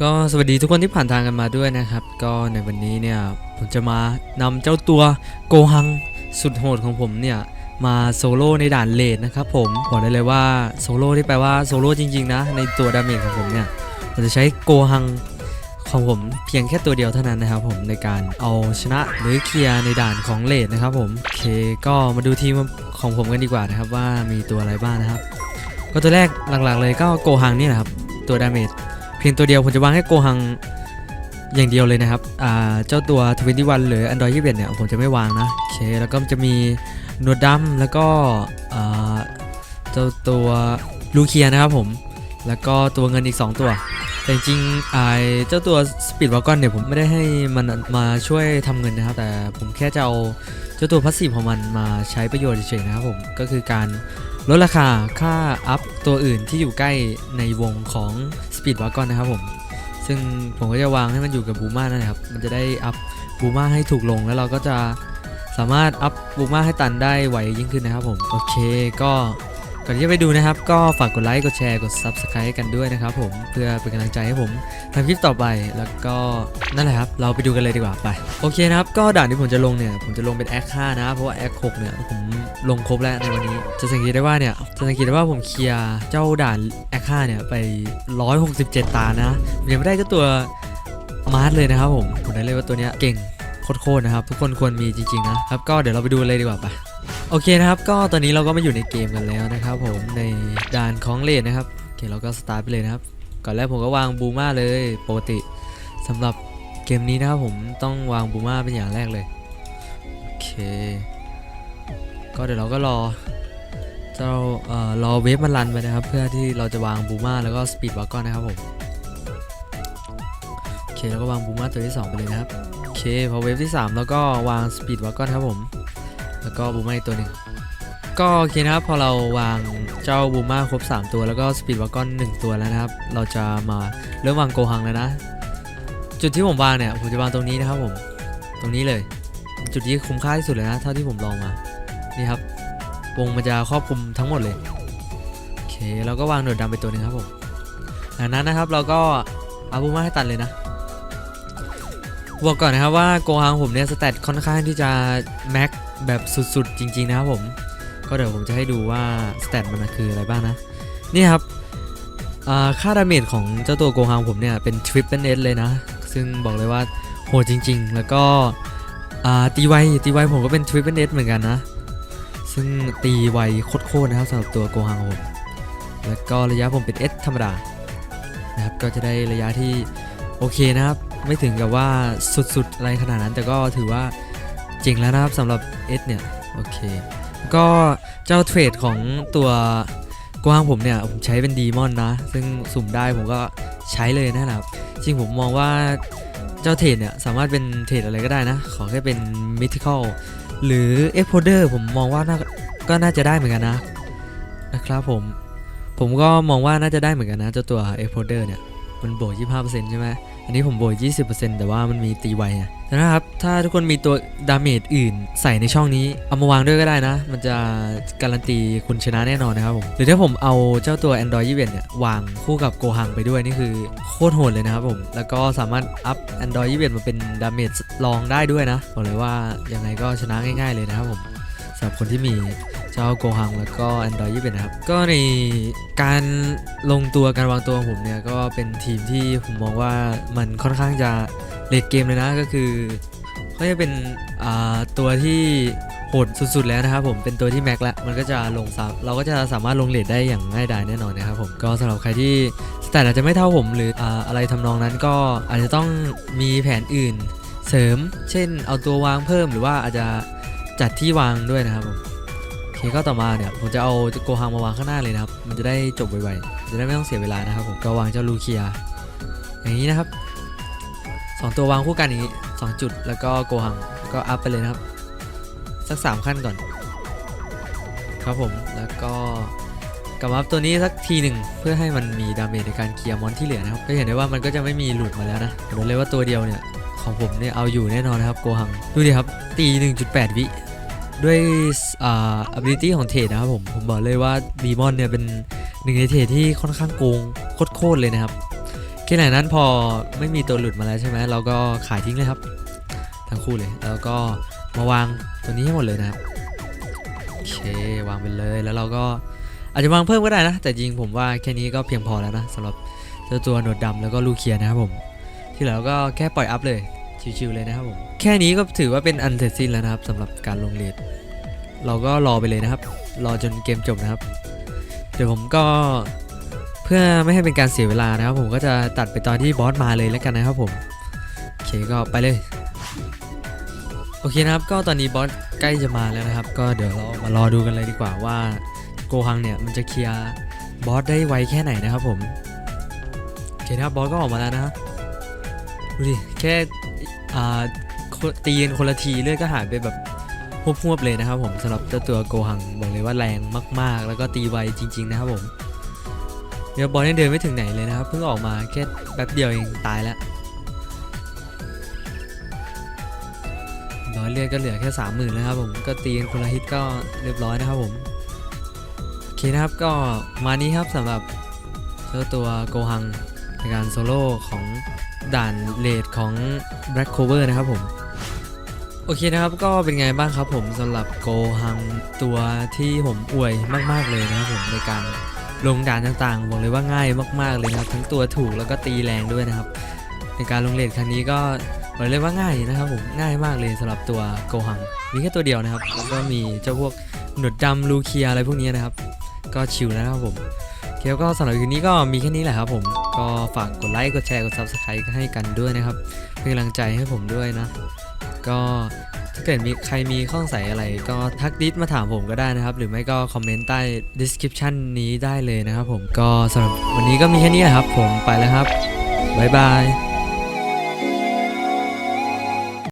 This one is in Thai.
ก็สวัสดีทุกคนที่ผ่านทางกันมาด้วยนะครับ ก็ในวันนี้เนี่ยผมจะมานำเจ้าตัวโกหังสุดโหดของผมเนี่ยมาโซโล่ในด่านเลดนะครับผมบอกได้เลยว่าโซโล่ที่แปลว่าโซโล่จริงๆนะในตัวดาเมจของผมเนี่ยผมจะใช้โกหังของผมเพียงแค่ตัวเดียวเท่านั้นนะครับผมในการเอาชนะหรือเคลียร์ในด่านของเลดนะครับผมโอเคก็มาดูทีมของผมกันดีกว่านะครับว่ามีตัวอะไรบ้างนะครับ ก็ตัวแรกหลักๆเลยก็โกหังนี่แหละครับตัวดาเมจ พียงตัวเดียวผมจะวางให้โกหังอย่างเดียวเลยนะครับเจ้าตัว 21 หรือ Android 21 เนี่ย ผมจะไม่วางนะ โอเค แล้วก็จะมีหนวดดำแล้วก็เจ้าตัวลูเคียนะครับผม แล้วก็ตัวเงินอีก 2 ตัว แต่จริงๆไอ้เจ้าตัวสปีดวากอนเนี่ยผมไม่ได้ให้มันมาช่วยทำเงินนะครับ แต่ผมแค่จะเอาเจ้าตัวพัสซีฟของมันมาใช้ประโยชน์เฉยๆนะครับผม ก็คือการลดราคาค่าอัพตัวอื่นที่อยู่ใกล้ในวงของ ปีดวากอนนะครับผม ซึ่งผมก็จะวางให้มันอยู่กับบูมานั่นแหละครับ มันจะได้อัพบูมาให้ถูกลงแล้วเราก็จะสามารถอัพบูมาให้ตันได้ไวยิ่งขึ้นนะครับผม โอเคก็ ก่อนที่จะไปดูนะครับ ก็ฝากกดไลค์กดแชร์กด Subscribe กันด้วยนะครับผมเพื่อเป็นกำลังใจให้ผมทำคลิปต่อไปแล้วก็นั่นแหละครับ เราไปดูกันเลยดีกว่าไป โอเคนะครับ ก็ด่านที่ผมจะลงเนี่ยผมจะลงเป็นแอค5นะ เพราะว่าแอค6เนี่ยผมลงครบแล้วในวันนี้ จะสังเกตได้ว่าเนี่ยจะสังเกตได้ว่าผมเคลียร์เจ้าด่านแอค5เนี่ยไป 167 ตานะยังไม่ได้เจ้าตัวมาร์ทเลยนะครับผมผมได้เลยว่าตัวเนี้ยเก่งโคตรๆนะครับ ทุกคนควรมีจริงๆนะครับก็เดี๋ยวเราไปดูเลยดีกว่าไป โอเคนะครับ ก็ตอนนี้เราก็มาอยู่ในเกมกันแล้วนะครับผมในด่านของเลนนะครับโอเคเราก็สตาร์ทไปเลยนะครับ ก่อนแรกผมก็วางบูมาเลยปกติสำหรับเกมนี้นะครับผมต้องวางบูมาเป็นอย่างแรกเลยโอเค ก็เดี๋ยวเราก็รอเจ้าเอ่อรอเวฟมันรันไปนะครับ เพื่อที่เราจะวางบูมาแล้วก็สปีดวากอนนะครับผมโอเคแล้วก็วางบูมาตัวที่สองไปเลยนะครับโอเคพอเวฟที่สามแล้วก็วางสปีดวากอนครับผม แล้วก็บูมาอีกตัวหนึ่งก็โอเคนะครับพอเราวางเจ้าบูมาครบ 3 ตัวแล้วก็สปีดวากอน1ตัวแล้วนะครับ เราจะมาเริ่มวางโกหังแล้วนะ จุดที่ผมวางเนี่ยผมจะวางตรงนี้นะครับผมตรงนี้เลย จุดที่คุ้มค่าที่สุดเลยนะเท่าที่ผมลองมานี่ครับวงมันจะครอบคลุมทั้งหมดเลยโอเคเราก็วางหนวดดำไปตัวหนึงครับผมจากนั้นนะครับเราก็เอาบูมาให้ตันเลยนะบอกก่อนนะครับว่าโกหังผมเนี่ยสเตตค่อนข้างที่จะแม็ก แบบสุดๆ จริง ๆ นะครับผม ก็เดี๋ยวผมจะให้ดูว่าสเตตมันคืออะไรบ้างนะ นี่ครับอ่าค่าดาเมจของเจ้าตัวโกฮังผมเนี่ยเป็นทริปเปิลเอสเลยนะ ซึ่งบอกเลยว่าโหดจริง ๆ แล้วก็ตีไวตีไวผมก็เป็นทริปเปิลเอสเหมือนกันนะ ซึ่งตีไวโคตรๆนะครับสำหรับตัวโกฮังผมแล้วก็ระยะผมเป็น S ธรรมดานะครับก็จะได้ระยะที่โอเคนะครับ ไม่ถึงกับว่าสุดๆอะไรขนาดนั้นแต่ก็ถือว่า เจ๋งแล้วนะครับสำหรับ S เนี่ย โอเค ก็เจ้าเทรดของตัวกว้างผมเนี่ย ผมใช้เป็นดีมอนนะ ซึ่งสุ่มได้ผมก็ใช้เลยนะครับ จริงผมมองว่าเจ้าเทรดเนี่ย สามารถเป็นเทรดอะไรก็ได้นะ ขอแค่เป็นมิทิคอลหรือเอฟโพเดอร์ผมมองว่าน่าก็น่าจะได้เหมือนกันนะ นะครับผม ผมก็มองว่าน่าจะได้เหมือนกันนะ เจ้าตัวเอฟโพเดอร์เนี่ย มันโบก25%ใช่ไหม อันนี้ผมโบย20%แต่ว่ามันมีตีไวอะนะครับ ถ้าทุกคนมีตัวดาเมจอื่นใส่ในช่องนี้ เอามาวางด้วยก็ได้นะ มันจะการันตีคุณชนะแน่นอนนะครับผม หรือถ้าผมเอาเจ้าตัว Android 21เนี่ยวางคู่กับโกหังไปด้วยนี่คือโคตรโหดเลยนะครับผม แล้วก็สามารถอัพ Android 21มาเป็นดาเมจรองได้ด้วยนะ บอกเลยว่ายังไงก็ชนะง่าย ๆเลยนะครับผมสำหรับคนที่มี เจ้าโกหังแล้วก็ Android 21นะครับ ก็ในการลงตัวการวางตัวของผมเนี่ย ก็เป็นทีมที่ผมมองว่ามันค่อนข้างจะเลดเกมเลยนะก็คือเขาจะเป็นตัวที่โหดสุดๆแล้วนะครับผมเป็นตัวที่แม็กแล้วมันก็จะลงสามเราก็จะสามารถลงเลดได้อย่างง่ายดายแน่นอนนะครับผมก็สำหรับใครที่สแตทอาจจะไม่เท่าผมหรือออะไรทำนองนั้นก็อาจจะต้องมีแผนอื่นเสริม เช่นเอาตัววางเพิ่มหรือว่าอาจจะจัดที่วางด้วยนะครับผม เคก็ต่อมาเนี่ยผมจะเอาโกฮังมาวางข้างหน้าเลยนะครับ มันจะได้จบไวๆจะได้ไม่ต้องเสียเวลานะครับผมก็วางเจ้าลูเคียอย่างนี้นะครับสองตัววางคู่กันอย่างนี้สองจุดแล้วก็โกฮังก็อัพไปเลยนะครับ สักสามขั้นก่อน ครับผมแล้วก็กลับมาอัพตัวนี้สักทีหนึ่งเพื่อให้มันมีดาเมจในการเคลียร์มอนที่เหลือนะครับ ก็เห็นได้ว่ามันก็จะไม่มีหลุดมาแล้วนะบอกเลยว่าตัวเดียวเนี่ยของผมเนี่ยเอาอยู่แน่นอนนะครับโกฮังดูดิครับตี 1.8 วิ ด้วยอ่า ability ของเทรดนะครับผม ผมบอกเลยว่าดีมอนเนี่ยเป็นหนึ่งในเทรดที่ค่อนข้างโกงโคตรเลยนะครับแค่ไหนนั้นพอไม่มีตัวหลุดมาแล้วใช่ไหมเราก็ขายทิ้งเลยครับ ทั้งคู่เลย แล้วก็มาวางตัวนี้ให้หมดเลยนะครับโอเควางไปเลยแล้วเราก็อาจจะวางเพิ่มก็ได้นะ แต่จริงผมว่าแค่นี้ก็เพียงพอแล้วนะสำหรับเจ้าตัวหนวดดำแล้วก็ลูเคียนะครับผม ที่เหลือก็แค่ปล่อยอัพเลย ชิวๆเลยนะครับผมแค่นี้ก็ถือว่าเป็นอันเสร็จสิ้นแล้วนะครับสำหรับการลงเลดเราก็รอไปเลยนะครับ รอจนเกมจบนะครับ เดี๋ยวผมก็เพื่อไม่ให้เป็นการเสียเวลานะครับ ผมก็จะตัดไปตอนที่บอสมาเลยแล้วกันนะครับผมโอเคก็ไปเลยโอเคนะครับก็ตอนนี้บอสใกล้จะมาแล้วนะครับ ก็เดี๋ยวเรามารอดูกันเลยดีกว่าว่าโกฮังเนี่ยมันจะเคลียร์บอสได้ไวแค่ไหนนะครับผมโอเคนะครับบอสก็ออกมาแล้วนะดูดิแค่ ตีกันคนละทีเลือดก็หายไปแบบหวบๆเลยนะครับผมสำหรับเจ้าตัวโกฮังบอกเลยว่าแรงมาก ๆ แล้วก็ตีไวจริง ๆ นะครับผมเดี๋ยวบอสยังเดินไม่ถึงไหนเลยนะครับ เพิ่งออกมาแค่แป๊บเดียวเองตายแล้วร้อยเลือดก็เหลือแค่สามหมื่นแล้วครับผมก็ตีกันคนละฮิตก็เรียบร้อยนะครับผมโอเคนะครับก็มานี้ครับสำหรับเจ้าตัวโกฮัง ในการโซโล่ของด่านเลดของ Black Cover นะครับผม โอเคนะครับก็เป็นไงบ้างครับผมสำหรับโกฮังตัวที่ผมอวยมากๆเลยนะครับผมในการลงด่านต่างๆบอกเลยว่าง่ายมากๆเลยนะครับ ทั้งตัวถูกแล้วก็ตีแรงด้วยนะครับ ในการลงเลดครั้งนี้ก็บอกเลยว่าง่ายนะครับผมง่ายมากเลยสำหรับตัวโกหังมีแค่ตัวเดียวนะครับแล้วก็มีเจ้าพวกหนวดดำลูเคียอะไรพวกนี้นะครับ ก็ชิลนะครับผม เคก็สำหรับคืนนี้ก็มีแค่นี้แหละครับผม ก็ฝากกดไลค์ กดแชร์ กด subscribe ให้กันด้วยนะครับ เป็นกำลังใจให้ผมด้วยนะ ก็ถ้าเกิดมีใครมีข้อสงสัยอะไร ก็ทักดิสมาถามผมก็ได้นะครับ หรือไม่ก็คอมเมนต์ใต้ description นี้ได้เลยนะครับผม ก็สำหรับวันนี้ก็มีแค่นี้แหละครับ ผมไปแล้วครับ บ๊ายบาย